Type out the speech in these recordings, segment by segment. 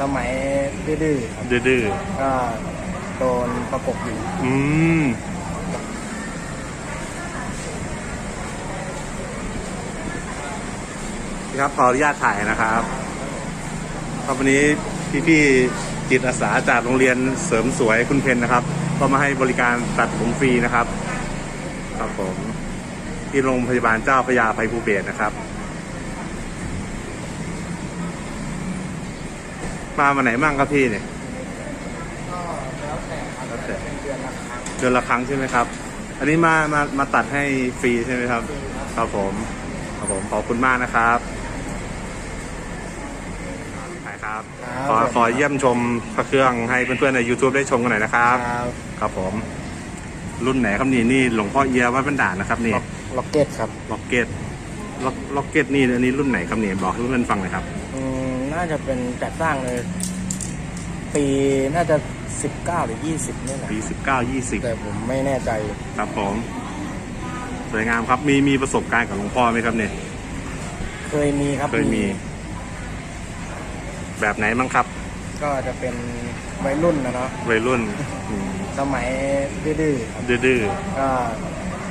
สมัยดื้อๆครับดื้อก็โดนประกบอยู่ๆอืม ครับขออนุญาตถ่ายนะครับครับวันนี้พี่ๆจิตอาสาจากโรงเรียนเสริมสวยคุณเพนนะครับ ก็มาให้บริการตัดผมฟรีนะครับ ครับผมที่โรงพยาบาลเจ้าพระยาภัยภูเบศรนะครับ มาวันไหนมั่งครับพี่เนี่ยก็แล้วแต่ครับแล้วแต่เป็นเดือนละครั้งเดือนละครั้งใช่ไหมครับ อันนี้มามามาตัดให้ฟรีใช่ไหมครับครับผมครับผมขอบคุณมากนะครับถ่ายครับขอขอเยี่ยมชมพระเครื่องให้เพื่อนๆใน YouTube ได้ชมกันหน่อยนะครับ ครับครับผม รุ่นไหนครับนี่นี่หลวงพ่อเอียวัดบันดาลนะครับนี่ล็อกล็อกเก็ตครับล็อกเก็ตล็อกล็อกเก็ตนี่อันนี้รุ่นไหนครับนี่บอกให้เพื่อนๆฟังหน่อยครับอืม น่าจะเป็นจัดสร้างเลย ปีน่าจะ 19 หรือ 20นี่แหละปี19 20แต่ผมไม่แน่ใจ ครับผม สวยงามครับ มีมีประสบการณ์กับหลวงพ่อไหมครับเนี่ย เคยมีครับเคยมี แบบไหนบ้างครับ ก็จะเป็นวัยรุ่นนะเนาะวัยรุ่นอืมสมัยดื้อๆครับดื้อก็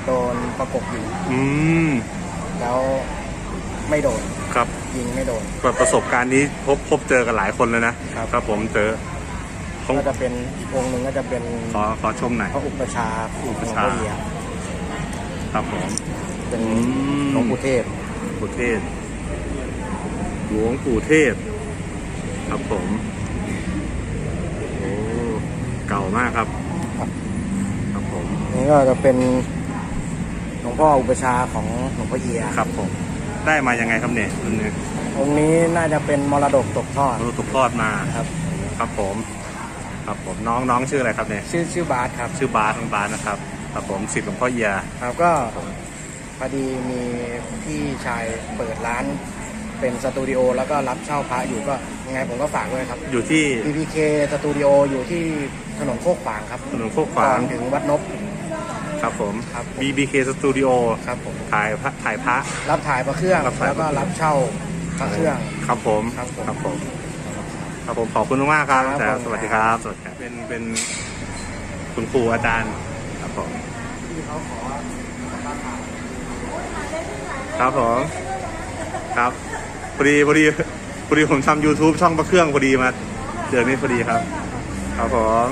โดนประกบอยู่ ๆอืมแล้ว ไม่โดน ครับยิงไม่โดนประสบการณ์นี้พบพบเจอกันหลายคนเลยนะครับ ครับผมเจอขอก็งจะเป็นอีกองค์หนึ่งก็จะเป็นขอขอชมหน่อย พระอุปชฌาย์อุปหลวงชฌาย์พ่อเอียครับผม เป็นอืม หลวงปู่เทพปู่เทศ หลวงปู่เทศครับผมโอ้เก่ามากครับ ครับผม นี่ก็จะเป็นหลวงพ่ออุปชฌาย์ของหลวงพ่อเอียครับผม ได้มายังไงครับเนี่ยรุ่นนี้องค์นี้น่าจะเป็นมรดกตกทอดเราตกทอดมาครับ ครับผม ครับผมน้องน้องชื่ออะไรครับเนี่ยชื่อชื่อบาสครับ ชื่อบาสน้องบาสนะครับ ครับผมสิทธิ์หลวงพ่อเอียครับก็พอดีมีพี่ชายเปิดร้านเป็นสตูดิโอแล้วก็รับเช่าพระอยู่ก็ยังไงผมก็ฝากด้วยครับ อยู่ที่ PPK สตูดิโออยู่ที่ถนนโคกขวางครับ ถนนโคกขวางก่อนถึงวัดนบ ครับผม ครับ BBK Studio ครับผม ถ่ายพระถ่ายพระ รับถ่ายพระเครื่อง รับถ่าย แล้วก็รับเช่าพระเครื่อง ครับผม ครับผม ครับผม ครับผม ขอบคุณมากๆครับครับแต่ผม สวัสดีครับ สวัสดีครับ เป็น เป็นคุณครูอาจารย์ ครับผม ที่เขาขอครับผม ครับ พอดี พอดี พอดีผมทำ YouTube ช่องพระเครื่องพอดีมาเดือนนี้พอดีครับ ครับผม